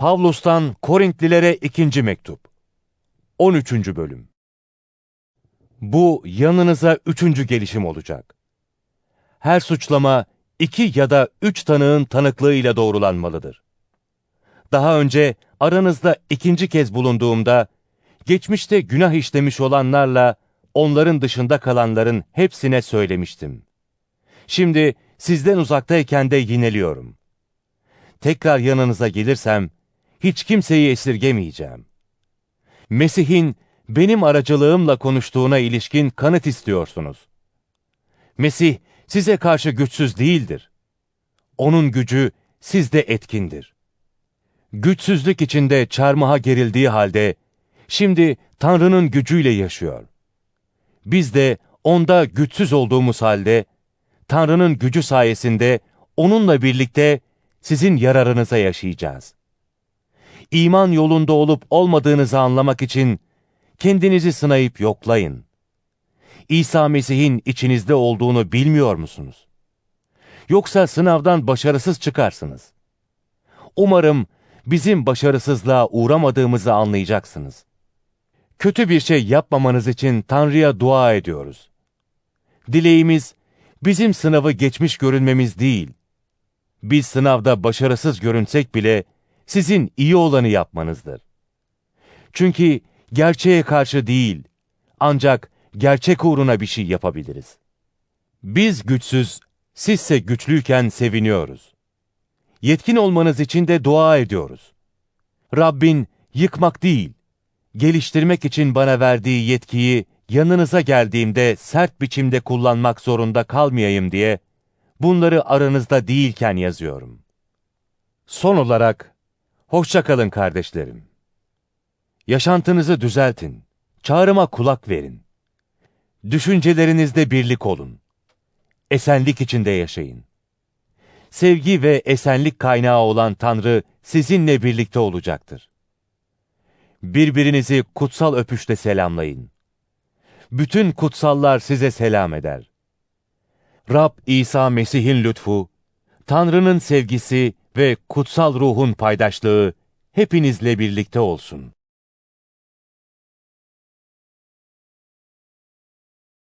Pavlus'tan Korintlilere ikinci mektup. 13. bölüm. Bu yanınıza üçüncü gelişim olacak. Her suçlama iki ya da üç tanığın tanıklığıyla doğrulanmalıdır. Daha önce aranızda ikinci kez bulunduğumda, geçmişte günah işlemiş olanlarla onların dışında kalanların hepsine söylemiştim. Şimdi sizden uzaktayken de yineliyorum. Tekrar yanınıza gelirsem, hiç kimseyi esirgemeyeceğim. Mesih'in benim aracılığımla konuştuğuna ilişkin kanıt istiyorsunuz. Mesih size karşı güçsüz değildir. Onun gücü sizde etkindir. Güçsüzlük içinde çarmıha gerildiği halde, şimdi Tanrı'nın gücüyle yaşıyor. Biz de onda güçsüz olduğumuz halde, Tanrı'nın gücü sayesinde onunla birlikte sizin yararınıza yaşayacağız. İman yolunda olup olmadığınızı anlamak için kendinizi sınayıp yoklayın. İsa Mesih'in içinizde olduğunu bilmiyor musunuz? Yoksa sınavdan başarısız çıkarsınız. Umarım bizim başarısızlığa uğramadığımızı anlayacaksınız. Kötü bir şey yapmamanız için Tanrı'ya dua ediyoruz. Dileğimiz bizim sınavı geçmiş görünmemiz değil. Biz sınavda başarısız görünsek bile sizin iyi olanı yapmanızdır. Çünkü gerçeğe karşı değil, ancak gerçek uğruna bir şey yapabiliriz. Biz güçsüz, sizse güçlüyken seviniyoruz. Yetkin olmanız için de dua ediyoruz. Rabbin yıkmak değil, geliştirmek için bana verdiği yetkiyi yanınıza geldiğimde sert biçimde kullanmak zorunda kalmayayım diye bunları aranızda değilken yazıyorum. Son olarak, hoşça kalın kardeşlerim. Yaşantınızı düzeltin, çağrıma kulak verin. Düşüncelerinizde birlik olun. Esenlik içinde yaşayın. Sevgi ve esenlik kaynağı olan Tanrı sizinle birlikte olacaktır. Birbirinizi kutsal öpüşle selamlayın. Bütün kutsallar size selam eder. Rab İsa Mesih'in lütfu, Tanrı'nın sevgisi ve kutsal ruhun paydaşlığı hepinizle birlikte olsun.